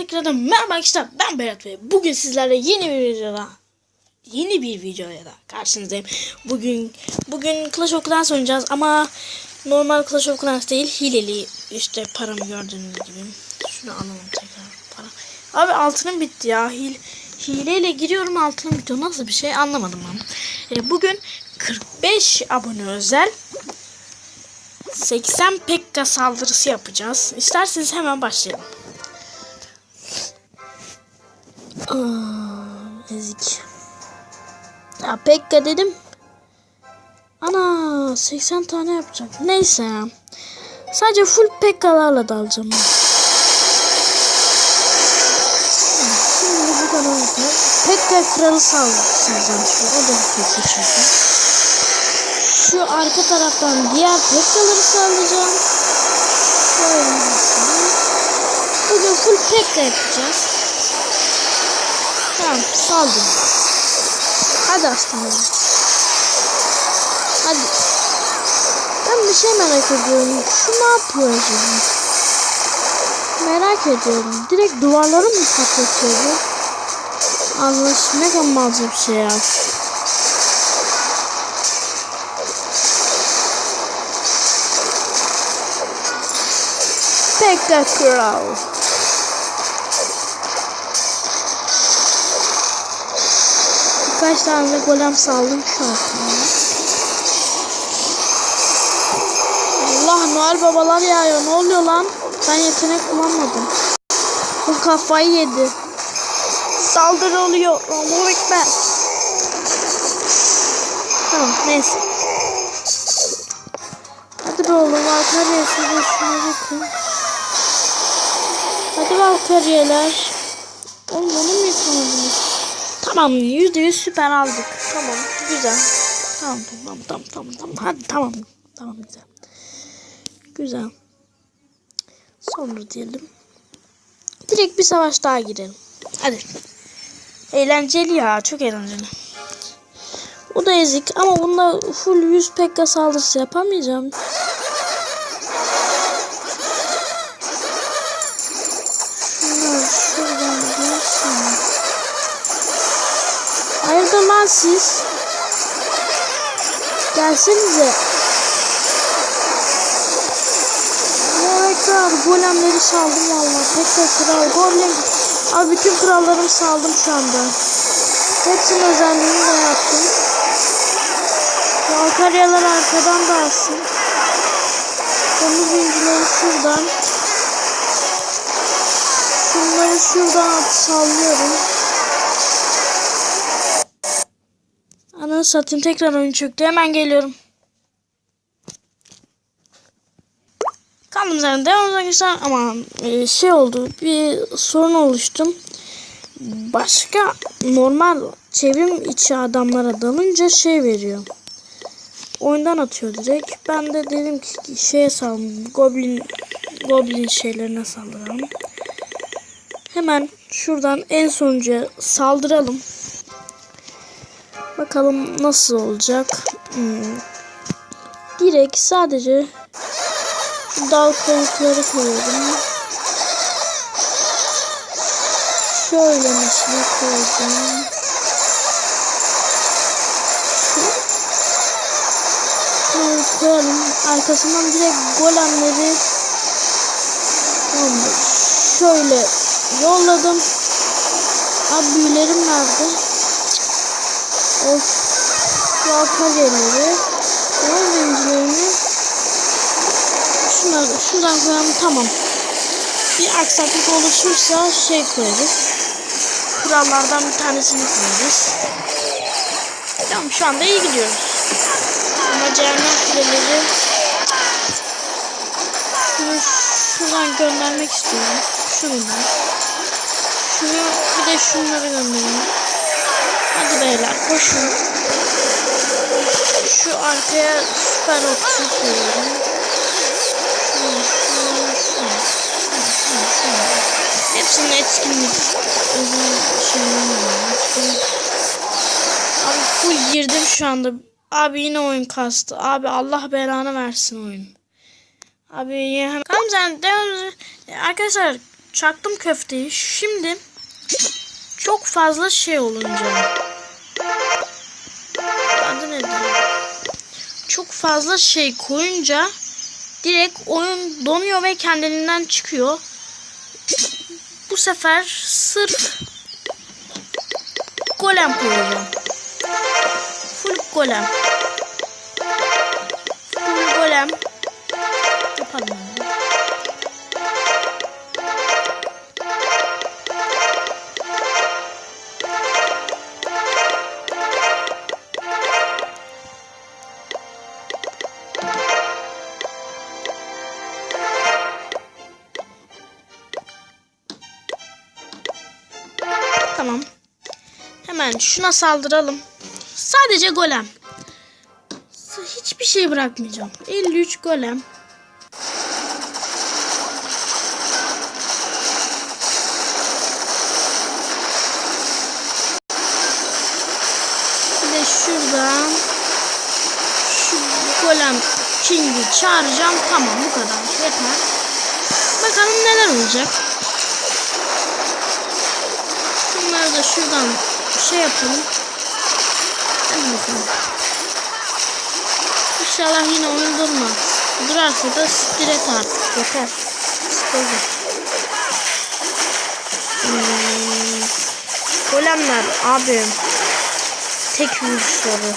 Tekrardan merhaba arkadaşlar ben Berat ve bugün sizlerle yeni bir videoda yeni bir videoya da karşınızdayım. Bugün bugün Clash of Clans oynayacağız ama normal Clash of Clans değil hileli işte paramı gördüğünüz gibi. Şunu alalım tekrar para. Abi altınım bitti ya. Hil, hileyle giriyorum altınım bitiyor. Nasıl bir şey anlamadım ben. Yani bugün 45 abone özel 80 pekka saldırısı yapacağız. İsterseniz hemen başlayalım. Aa, ezik. Ya pekka dedim. Ana 80 tane yapacağım. Neyse ya. Sadece full pekkalarla dalacağım. Şimdi bu kadar yeter. Pekka kralı şu. O da pekka çünkü. Şu arka taraftan diğer pekkaları saldıracağım. Şöyle mesela. Bugün full pekka yapacağız. Saldım. Hadi aslanım. Hadi. Ben bir şey merak ediyorum. Şu ne yapıyor acaba? Merak ediyorum. Direkt duvarları mı patlatıyor bu? Anlaş ne kadar bir şey ya. Pekka Kral. Birkaç tane golem saldım şu an. Allah Noel babalar yağıyor. Ne oluyor lan? Ben yetenek kullanmadım. Bu kafayı yedi. Saldırı oluyor. Allahu Ekber. Tamam neyse. Hadi be oğlum Valkyrie size şuna bakın. Hadi Valkyrie'ler. Oğlum onu mu yakaladınız? Tamam yüzde yüz süper aldık. Tamam güzel. Tamam tamam tamam tamam tamam. Hadi tamam. Tamam güzel. Güzel. Sonra diyelim. Direkt bir savaş daha girelim. Hadi. Eğlenceli ya. Çok eğlenceli. O da ezik ama bunda full 100 pekka saldırısı yapamayacağım. Siz? Gelsenize. Yemekler, golemleri saldım valla. Pekka kral, golem. Abi bütün krallarımı saldım şu anda. Hepsinin özelliğini de yaptım. Valkaryalar arkadan da alsın. Domuz incileri şuradan. Şunları şuradan at sallıyorum. Ananı satayım tekrar oyun çöktü. Hemen geliyorum. Kaldığımız yerden devam arkadaşlar ama e, şey oldu bir sorun oluştum. Başka normal çevrim içi adamlara dalınca şey veriyor. Oyundan atıyor direkt. Ben de dedim ki şeye saldım. Goblin Goblin şeylerine saldıralım. Hemen şuradan en sonuncuya saldıralım. Bakalım nasıl olacak. Hmm. Direkt sadece dal kavukları koyuyorum. Şöyle mesela koydum. Şöyle koyalım. Arkasından direkt golemleri şöyle yolladım. Abi büyülerim nerede? Of. Valkaryeleri. Yol zincirlerini. Şunları şuradan koyalım. Tamam. Bir aksaklık oluşursa şey koyarız. Kurallardan bir tanesini koyarız. Tamam şu anda iyi gidiyoruz. Ama cehennem kuleleri şunu şuradan göndermek istiyorum. Şuradan. Şunu bir de şunları göndereyim. Hadi beyler koşun. Şu arkaya süper okçu koyuyorum. Hepsinin etkinlik özel şeyleri. Abi full girdim şu anda. Abi yine oyun kastı. Abi Allah belanı versin oyun. Abi ya. Tamam sen devam. Arkadaşlar çaktım köfteyi. Şimdi çok fazla şey olunca adı nedir? Çok fazla şey koyunca direkt oyun donuyor ve kendiliğinden çıkıyor. Bu sefer sırf golem koyacağım. Full golem. Hemen şuna saldıralım. Sadece golem. Hiçbir şey bırakmayacağım. 53 golem. Bir de şuradan şu golem King'i çağıracağım. Tamam bu kadar. Yeter. Bakalım neler olacak. Bunları da şuradan şey yapalım. Hadi bakalım. İnşallah yine oyun durmaz. Durarsa da siktir et. Yeter. Sıkıldım. Hmm. Golemler abi. Tek vuruşları.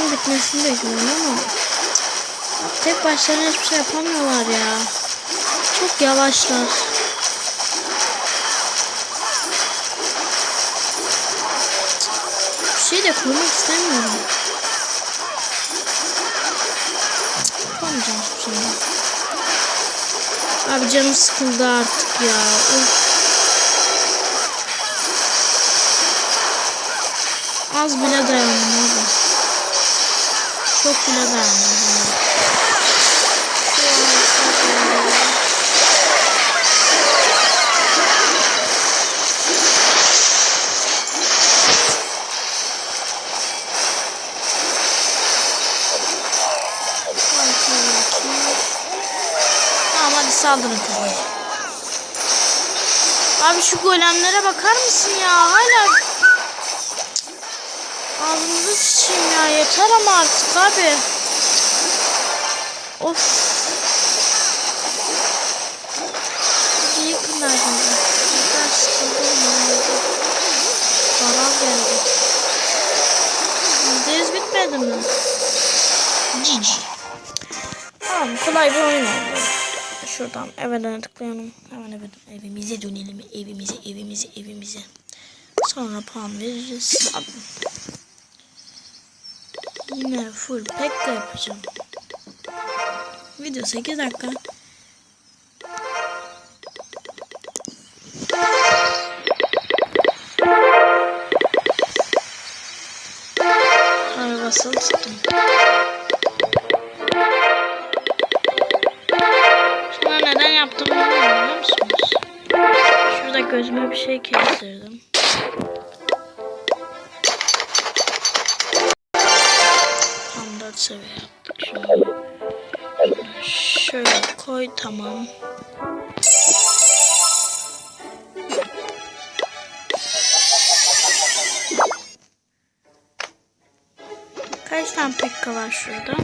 Şunun bitmesini bekliyorum ama tek başlarına hiçbir şey yapamıyorlar ya. Çok yavaşlar. Bir şey de koymak istemiyorum. Yapamayacağım hiçbir şey. Abi canım sıkıldı artık ya. Of. Az bile dayandım abi. Çok bile hadi saldırın kızım. Abi şu golemlere bakar mısın ya? Hala Ağzınızı sıçayım ya yeter ama artık abi. Of. İyi kınlar beni. Yeter sıkıldım ya. Zarar geldi. Yüzde yüz bitmedi mi? Cici. Tamam kolay bir oyun oldu. Şuradan evden tıklayalım. Hemen eve, evimize dönelim. Evimize, evimize, evimize. Sonra puan veririz. Abi. Yine full pekka yapacağım. Video 8 dakika. Abi basılı tuttum. Şuna neden yaptım bilmiyorum biliyor musunuz? Şurada gözüme bir şey kestirdim. Seviye yaptık. Şöyle koy tamam. Kaç tane Pekka var şurada?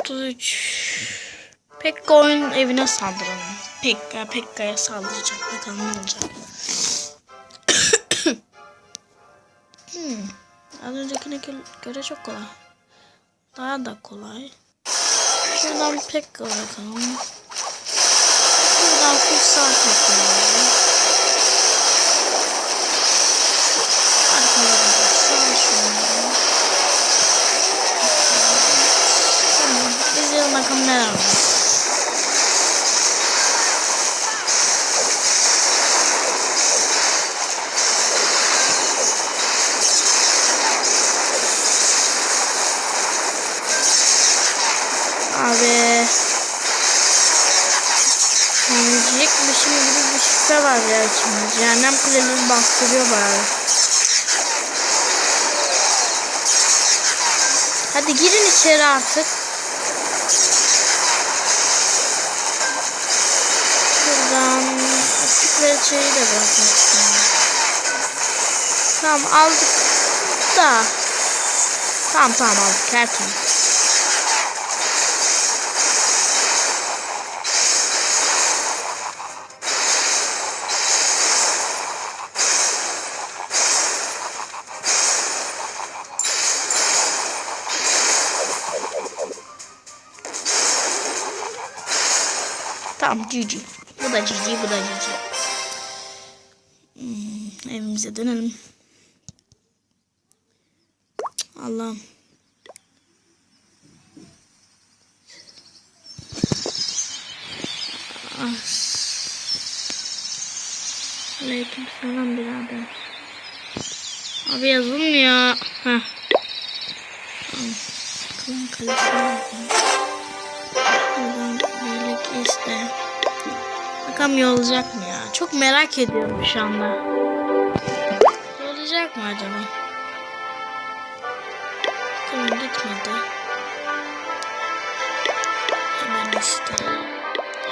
33. Pekka oyun evine saldıralım. Pekka Pekka'ya saldıracak. Bakalım ne olacak. hmm. Az öncekine göre çok kolay. Daha da kolay. Şuradan Pekka bakalım. Şuradan kutsal alalım. Arkalara sağ şunları. Tamam. İzleyelim bakalım neler var. Abi. Yiyecek bir şey gibi bir şüphe Cehennem kuleleri bastırıyor bari. Hadi girin içeri artık. Buradan açık ve şeyi de bırakmak istiyorum. Tamam aldık da. Tamam tamam aldık her türlü. Tamam GG. Bu da GG, bu da GG. Hmm, evimize dönelim. Allah'ım. Ah. Aleyküm selam birader. Abi yazılmıyor. Heh. Bakalım kalite Buradan birlik iste. Bakalım yollayacak mı ya? Çok merak ediyorum şu anda. Yollayacak mı acaba? Tamam gitmedi. Hemen iste.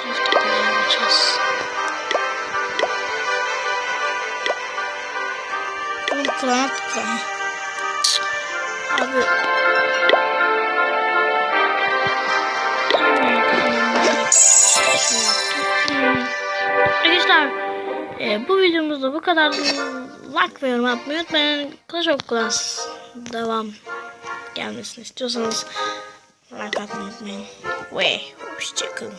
Hafta yapacağız. Oğlum klana tıklama. Abi Arkadaşlar e, bu videomuzda bu kadar like ve yorum atmayı unutmayın. Clash of Clans devam gelmesini istiyorsanız like atmayı unutmayın. Ve hoşçakalın.